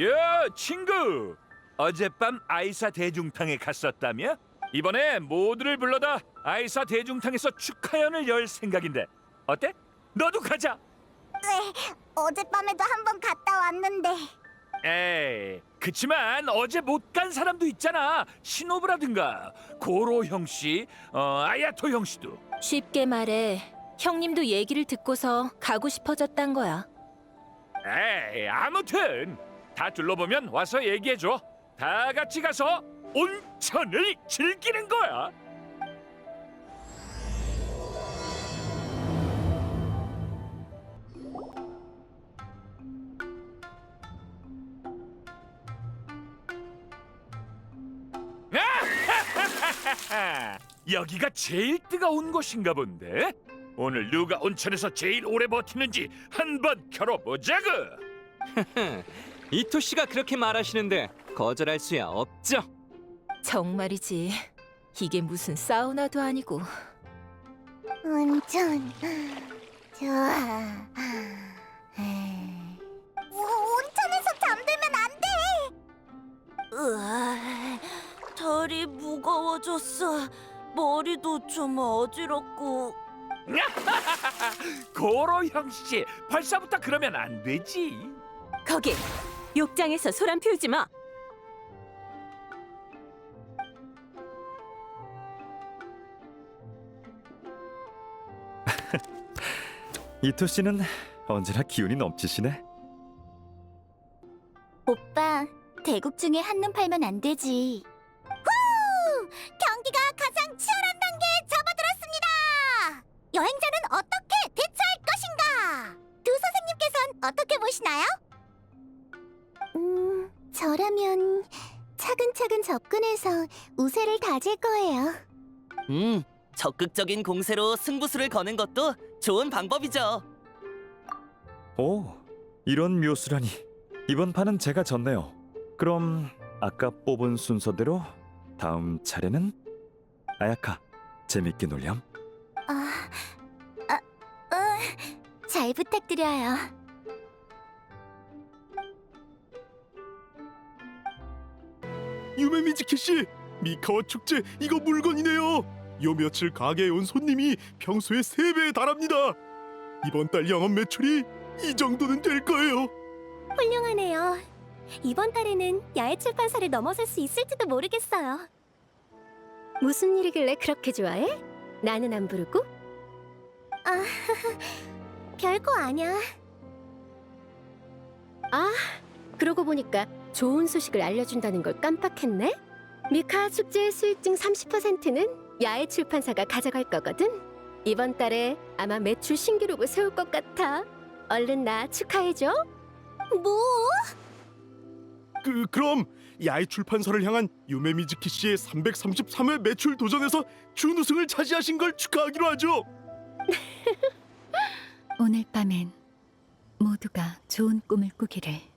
야 친구. 어젯밤 아이사 대중탕에 갔었다며? 이번에 모두를 불러다 아이사 대중탕에서 축하연을 열 생각인데. 어때? 너도 가자. 네, 어젯밤에도 한 번 갔다 왔는데. 에이 그치만 어제 못 간 사람도 있잖아. 신호부라든가. 고로 형씨 어, 아야토 형씨도. 쉽게 말해 형님도 얘기를 듣고서 가고 싶어졌단 거야. 에이 아무튼 다 둘러보면 와서 얘기해줘. 다 같이 가서 온천을 즐기는 거야. 여기가 제일 뜨거운 곳인가 본데? 오늘 누가 온천에서 제일 오래 버티는지 한번 겨뤄보자구 이토 씨가 그렇게 말하시는데 거절할 수야 없죠. 정말이지. 이게 무슨 사우나도 아니고 온천 좋아. 오, 온천에서 잠들면 안 돼. 으아, 다리 무거워졌어. 머리도 좀 어지럽고. 고로 형씨 벌써부터 그러면 안 되지 거기 욕장에서 소란 피우지 마. 이토 씨는 언제나 기운이 넘치시네. 오빠, 대국 중에 한눈 팔면 안 되지. 후! 경기가 가장 치열한 단계에 접어들었습니다. 여행자는 어떻게 대처할 것인가? 두 선생님께선 어떻게 보시나요? 음, 저라면 차근차근 접근해서 우세를 다질 거예요. 음, 적극적인 공세로 승부수를 거는 것도 좋은 방법이죠. 오, 이런 묘수라니. 이번 판은 제가 졌네요. 그럼 아까 뽑은 순서대로 다음 차례는 아야카 재밌게 놀렴. 아, 아, 어, 잘 부탁드려요. 유메미즈키 씨, 미카와 축제 이거 물건이네요. 요 며칠 가게에 온 손님이 평소의 세 배에 달합니다. 이번 달 영업 매출이 이 정도는 될 거예요. 훌륭하네요. 이번 달에는 야외 출판사를 넘어설 수 있을지도 모르겠어요. 무슨 일이길래 그렇게 좋아해? 나는 안 부르고? 아, 별거 아니야. 아, 그러고 보니까 좋은 소식을 알려준다는 걸 깜빡했네. 미카 축제의 수익 중 30%는 야외 출판사가 가져갈 거거든. 이번 달에 아마 매출 신기록을 세울 것 같아. 얼른 나 축하해줘. 뭐? 그 그럼 야이 출판사를 향한 유메 미즈키 씨의 333회 매출 도전에서 준우승을 차지하신 걸 축하하기로 하죠. 오늘 밤엔 모두가 좋은 꿈을 꾸기를.